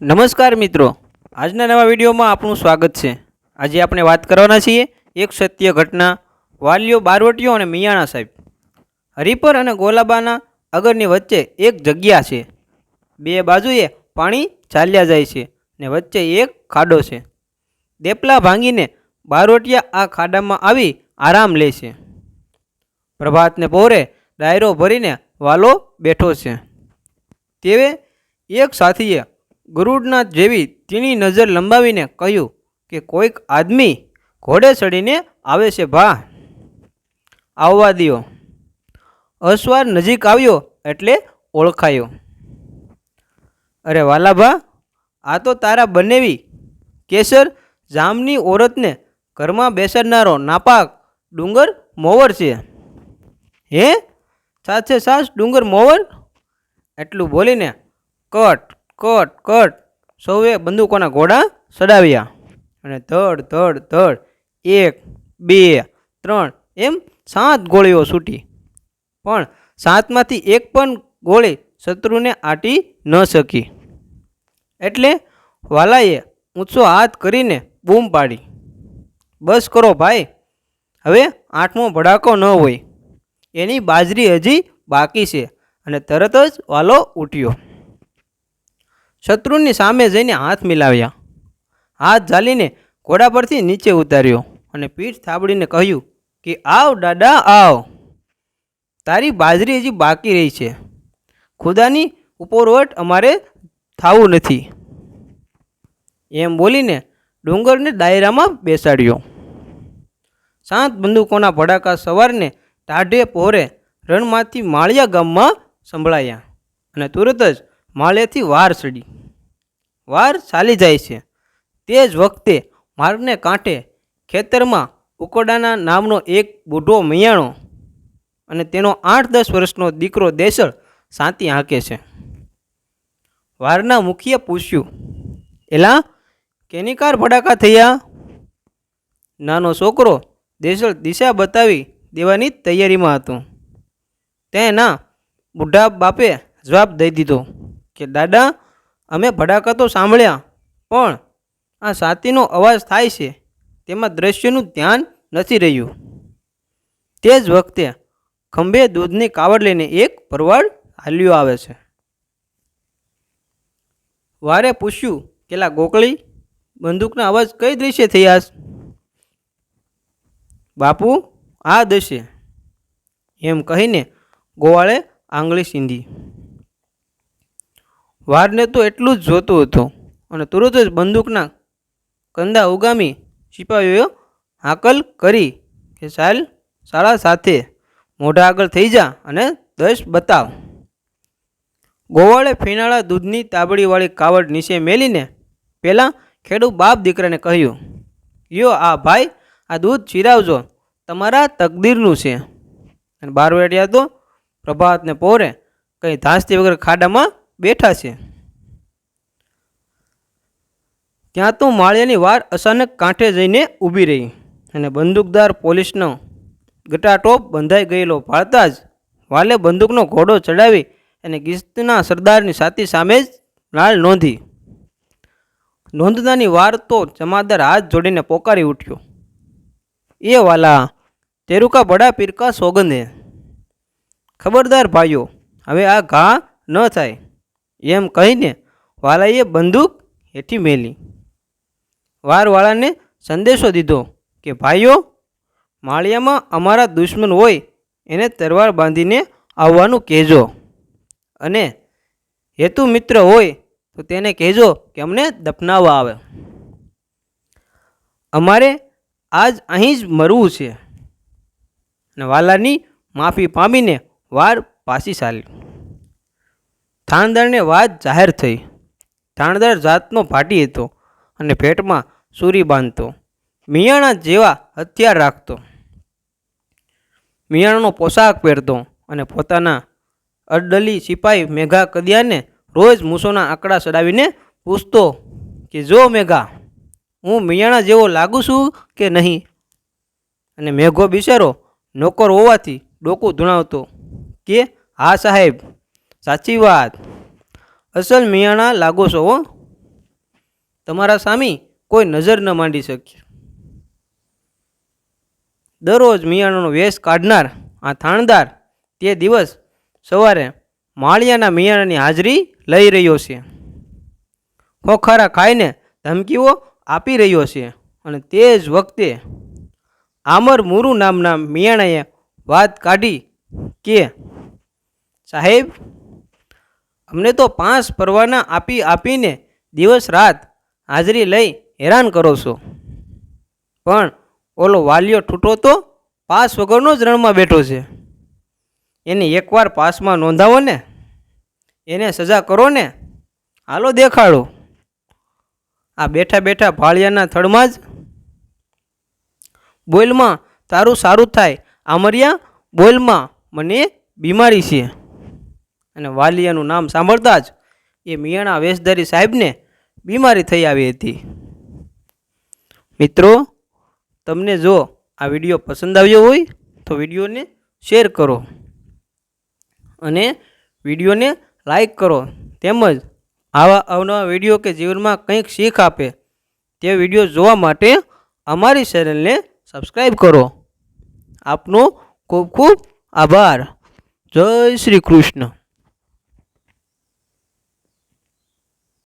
નમસ્કાર મિત્રો. આજના નવા વિડીયોમાં આપનું સ્વાગત છે. આજે આપણે વાત કરવાના છીએ એક સત્ય ઘટના, વાલીઓ બારવટીઓ અને મિયાણા સાહેબ. હરિપર અને ગોલાબાના અગરની વચ્ચે એક જગ્યા છે. બે બાજુએ પાણી ચાલ્યા જાય છે ને વચ્ચે એક ખાડો છે. દેપલા ભાંગીને બારવટિયા આ ખાડામાં આવી આરામ લે છે. પ્રભાતને પહોરે ડાયરો ભરીને વાલો બેઠો છે. તેવે એક સાથીએ ગરુડનાથ જેવી તીણી નજર લંબાવીને કહ્યું કે કોઈક આદમી ઘોડે ચડીને આવે છે ભા. આવવા દિયો. અસવાર નજીક આવ્યો એટલે ઓળખાયો. અરે વાલાભા આ તો તારા બનેવી. કેસર જામની ઓરતને ઘરમાં બેસાડનારો નાપાક ડુંગર મોવર છે. હે? સાચે સાસ ડુંગર મોવર? એટલું બોલીને કટ કટ કટ. સૌએ બંદૂકોના ઘોડા ચડાવ્યા અને ધડ ધડ ધડ. એક, બે, ત્રણ. એમ સાત ગોળીઓ છૂટી. પણ સાતમાંથી એક પણ ગોળી શત્રુને આટી ન શકી. એટલે વાલાએ ઊંચો હાથ કરીને બૂમ પાડી. બસ કરો ભાઈ. હવે આઠમો ભડાકો ન હોય. એની બાજરી હજી બાકી છે. અને તરત જ વાલો ઉઠ્યો. શત્રુની સામે જઈને હાથ મિલાવ્યા. હાથ ઝાલીને ઘોડા પરથી નીચે ઉતાર્યો અને પીઠ થાબડીને કહ્યું કે, આવ દાદા, આવ. તારી બાજરી હજી બાકી રહી છે. ખુદાની ઉપરવટ અમારે થાવું નથી. એમ બોલીને ડુંગરને દાયરામાં બેસાડ્યો. સાત બંદૂકોના ભડાકા સવારને ટાઢે પહોરે રણમાંથી માળિયા ગામમાં સંભળાયા અને તુરત જ માળેથી વાર ચડી વાર ચાલી જાય છે. તે જ વખતે માર્ગને કાંઠે ખેતરમાં ઉકોડાના નામનો એક બુઢો મિયાણો અને તેનો આઠ દસ વર્ષનો દીકરો દેસળ શાંતિ હાંકે છે. વારના મુખીએ પૂછ્યું, એલા કેનિકાર ભડાકા થયા? નાનો છોકરો દેસળ દિશા બતાવી દેવાની તૈયારીમાં હતો. તેના બુઢા બાપે જવાબ દઈ દીધો કે, દાદા, અમે ભડાકા તો સાંભળ્યા, પણ આ સાતીનો અવાજ થાય છે, તેમાં દ્રશ્યનું ધ્યાન નથી રહ્યું. તે જ વખતે ખંભે દૂધની કાવડ લઈને એક ભરવાડ હાલ્યો આવે છે. વારે પૂછ્યું, કેલા ગોકળી, બંદૂકના અવાજ કઈ દ્રશ્ય થયા બાપુ, આ દશે એમ કહીને ગોવાળે આંગળી સીંધી. વારને તો એટલું જ જોતું હતું. અને તુરત જ બંદૂકના કંદા ઉગામી સિપાહીઓએ હાકલ કરી કે ચાલ શાળા સાથે મોઢા આગળ થઈ જા અને દશ બતાવ. ગોવાળે ફીનાળા દૂધની તાબડીવાળી કાવડ નીચે મેલીને પહેલાં ખેડૂત બાપ દીકરાને કહ્યું યો આ ભાઈ, આ દૂધ ચીરાવજો. તમારા તકદીરનું છે. અને બારવેટિયા તો પ્રભાતને પોરે કંઈ ધાસતી વગર ખાડામાં બેઠા છે. ત્યાં તો માળિયાની વાર અચાનક કાંઠે જઈને ઊભી રહી અને બંદૂકદાર પોલીસનો ગટાટોપ બંધાઈ ગયેલો ભાળતા જ વાલે બંદૂકનો ઘોડો ચડાવી અને ગિસ્તના સરદારની સાથી સામે જ લાળ નોંધી. નોંધતાની વાર તો જમાદાર હાથ જોડીને પોકારી ઉઠ્યો. એ વાલા, તેરુકા બડા પીરકા સોગંદે. ખબરદાર ભાઈઓ, હવે આ ઘા ન થાય. એમ કહીને વાલાએ બંદૂક હેઠી મેલી. વારવાળાને સંદેશો દીધો કે, ભાઈઓ, માળિયામાં અમારા દુશ્મન હોય એને તરવાર બાંધીને આવવાનું કહેજો. અને હેતુ મિત્ર હોય તો તેને કહેજો કે અમને દફનાવવા આવે. અમારે આજ અહીં જ મરવું છે. અને વાલાની માફી પામીને વાર પાછી ચાલી. થાણદારને વાત જાહેર થઈ. થાણદાર જાતનો ભાટી હતો અને પેટમાં સૂરી બાંધતો. મિયાણા જેવા હથિયાર રાખતો. મિયાણાનો પોશાક પહેરતો અને પોતાના અડડલી સિપાઈ મેઘા કદિયાને રોજ મૂસોના આંકડા ચડાવીને પૂછતો કે, જો મેઘા, હું મિયાણા જેવો લાગુ છું કે નહીં? અને મેઘો બિચારો નોકર હોવાથી ડોકું ધૂણાવતો કે, હા સાહેબ સાચી વાત. અસલ મિયાણા લાગો છો હો. તમારા સામે કોઈ નજર ન માંડી શકે. દરરોજ મિયાણાનો વેશ કાઢનાર આ થાણદાર તે દિવસ સવારે માળિયાના મિયાણાની હાજરી લઈ રહ્યો છે. ખોખારા ખાઈને ધમકીઓ આપી રહ્યો છે અને તે જ વખતે આમર મુરુ નામના મિયાણાએ વાત કાઢી કે, સાહેબ અમને તો પાંચ પરવાના આપી આપીને દિવસ રાત હાજરી લઈ હેરાન કરો છો. પણ ઓલો વાલિયો ઠૂટો તો પાસ વગરનો જ રણમાં બેઠો છે. એને એકવાર પાસમાં નોંધાવો ને, એને સજા કરો ને, હાલો દેખાડો. આ બેઠા બેઠા ભાળિયાના થડમાં જ બોલમાં તારું સારું થાય. આમરિયા બોલમાં મને બીમારી છે. અને વાલિયાનું નામ સાંભળતા જ એ મિયાણા વેશધારી સાહેબને બીમારી થઈ આવી હતી. મિત્રો, તમને જો આ વીડિયો પસંદ આવ્યો હોય, તો વિડીયોને શેર કરો અને વિડીયોને લાઈક કરો. તેમજ આવા અવનવા વીડિયો કે જીવનમાં કંઈક શીખ આપે તે વીડિયો જોવા માટે અમારી ચેનલને સબસ્ક્રાઈબ કરો. આપનો ખૂબ ખૂબ આભાર. જય શ્રી કૃષ્ણ.